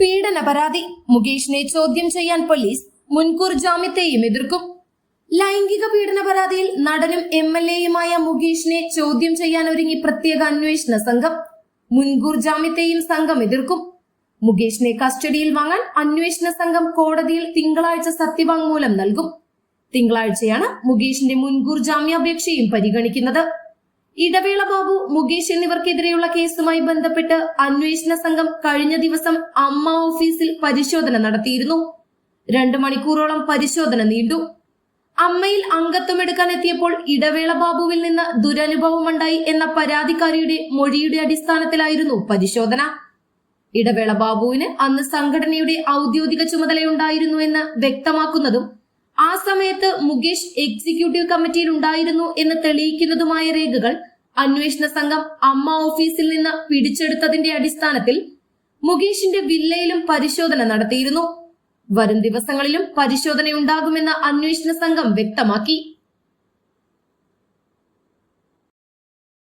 പീഡന പരാതി മുകേഷിനെ ചോദ്യം ചെയ്യാൻ പോലീസ് മുൻകൂർ ജാമ്യത്തെയും എതിർക്കും. ലൈംഗിക പീഡന പരാതിയിൽ നടനും എം എൽ എയുമായ മുകേഷിനെ ചോദ്യം ചെയ്യാൻ ഒരുങ്ങി പ്രത്യേക അന്വേഷണ സംഘം. മുൻകൂർ ജാമ്യത്തെയും സംഘം എതിർക്കും. മുകേഷിനെ കസ്റ്റഡിയിൽ വാങ്ങാൻ അന്വേഷണ സംഘം കോടതിയിൽ തിങ്കളാഴ്ച സത്യവാങ്മൂലം നൽകും. തിങ്കളാഴ്ചയാണ് മുകേഷിന്റെ മുൻകൂർ ജാമ്യാപേക്ഷയും പരിഗണിക്കുന്നത്. ഇടവേള ബാബു മുകേഷ് എന്നിവർക്കെതിരെയുള്ള കേസുമായി ബന്ധപ്പെട്ട് അന്വേഷണ സംഘം കഴിഞ്ഞ ദിവസം അമ്മ ഓഫീസിൽ പരിശോധന നടത്തിയിരുന്നു. രണ്ടു മണിക്കൂറോളം പരിശോധന നീണ്ടു. അമ്മയിൽ അംഗത്വമെടുക്കാൻ എത്തിയപ്പോൾ ഇടവേള ബാബുവിൽ നിന്ന് ദുരനുഭവമുണ്ടായി എന്ന പരാതിക്കാരിയുടെ മൊഴിയുടെ അടിസ്ഥാനത്തിലായിരുന്നു പരിശോധന. ഇടവേള ബാബുവിന് അന്ന് സംഘടനയുടെ ഔദ്യോഗിക ചുമതലയുണ്ടായിരുന്നു എന്ന് വ്യക്തമാക്കുന്നതും ആ സമയത്ത് മുകേഷ് എക്സിക്യൂട്ടീവ് കമ്മിറ്റിയിൽ ഉണ്ടായിരുന്നു എന്ന് തെളിയിക്കുന്നതുമായ രേഖകൾ അന്വേഷണ സംഘം അമ്മ ഓഫീസിൽ നിന്ന് പിടിച്ചെടുത്തതിന്റെ അടിസ്ഥാനത്തിൽ മുകേഷിന്റെ വില്ലയിലും പരിശോധന നടത്തിയിരുന്നു. വരും ദിവസങ്ങളിലും പരിശോധനയുണ്ടാകുമെന്ന് അന്വേഷണ സംഘം വ്യക്തമാക്കി.